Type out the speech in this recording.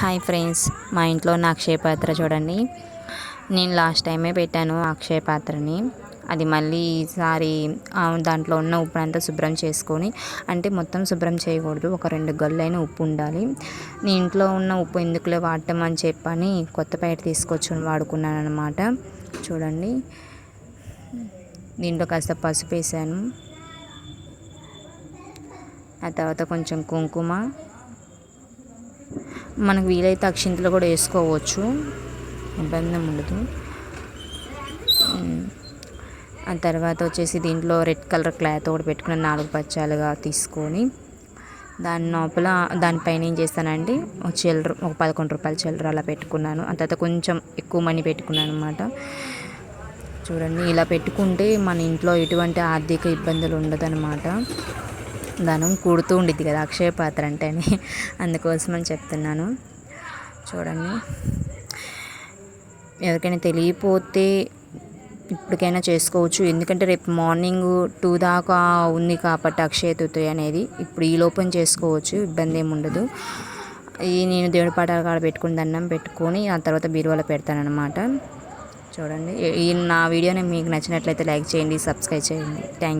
Hi friends మా ఇంట్లో నా అక్షయ పాత్ర చూడండి. నేను లాస్ట్ టైమే పెట్టాను ఆ అక్షయ పాత్రని. అది మళ్ళీ ఈసారి దాంట్లో ఉన్న ఉప్పు అంతా శుభ్రం చేసుకొని అంటే మొత్తం శుభ్రం చేయకూడదు ఒక రెండు గల్లైన ఉప్పు ఉండాలి. నీ ఇంట్లో ఉన్న ఉప్పు ఎందుకులే వాడటం అని చెప్పని కొత్త ప్యాకెట్ తీసుకొచ్చి వాడుకున్నాను అనమాట చూడండి. దీంట్లో కాస్త పసుపు వేసాను. ఆ తర్వాత కొంచెం కుంకుమ మనకు వీలైతే అక్షింతలు కూడా వేసుకోవచ్చు. ఇబ్బంది ఉండదు. ఆ తర్వాత వచ్చేసి దీంట్లో రెడ్ కలర్ క్లాత్ ఒకటి పెట్టుకుని నాలుగు పచ్చాలుగా తీసుకొని దాని లోపల దానిపైన ఏం చేస్తానంటే ఒక చిల్లర ఒక పదకొండు రూపాయల చిల్లర అలా పెట్టుకున్నాను. ఆ తర్వాత కొంచెం ఎక్కువ మనీ పెట్టుకున్నాను అనమాట చూడండి ఇలా పెట్టుకుంటే మన ఇంట్లో ఎటువంటి ఆర్థిక ఇబ్బందులు ఉండదన్నమాట. ధనం కూడుతూ ఉండిద్ది కదా అక్షయ పాత్ర అంటేనే. అందుకోసమని చెప్తున్నాను. చూడండి. ఎవరికైనా తెలియపోతే ఇప్పటికైనా చేసుకోవచ్చు. ఎందుకంటే రేపు మార్నింగ్ టూ దాకా ఉంది కాబట్టి అక్షయ తృతీయ అనేది. ఇప్పుడు ఈ లోపం చేసుకోవచ్చు ఇబ్బంది ఏమి ఉండదు. ఈ నేను దేవుడి పాఠాలు కాడ పెట్టుకుని దండం పెట్టుకొని ఆ తర్వాత బీరువాలో పెడతానమాట చూడండి. ఈ నా వీడియోని మీకు నచ్చినట్లయితే లైక్ చేయండి సబ్స్క్రైబ్ చేయండి. థ్యాంక్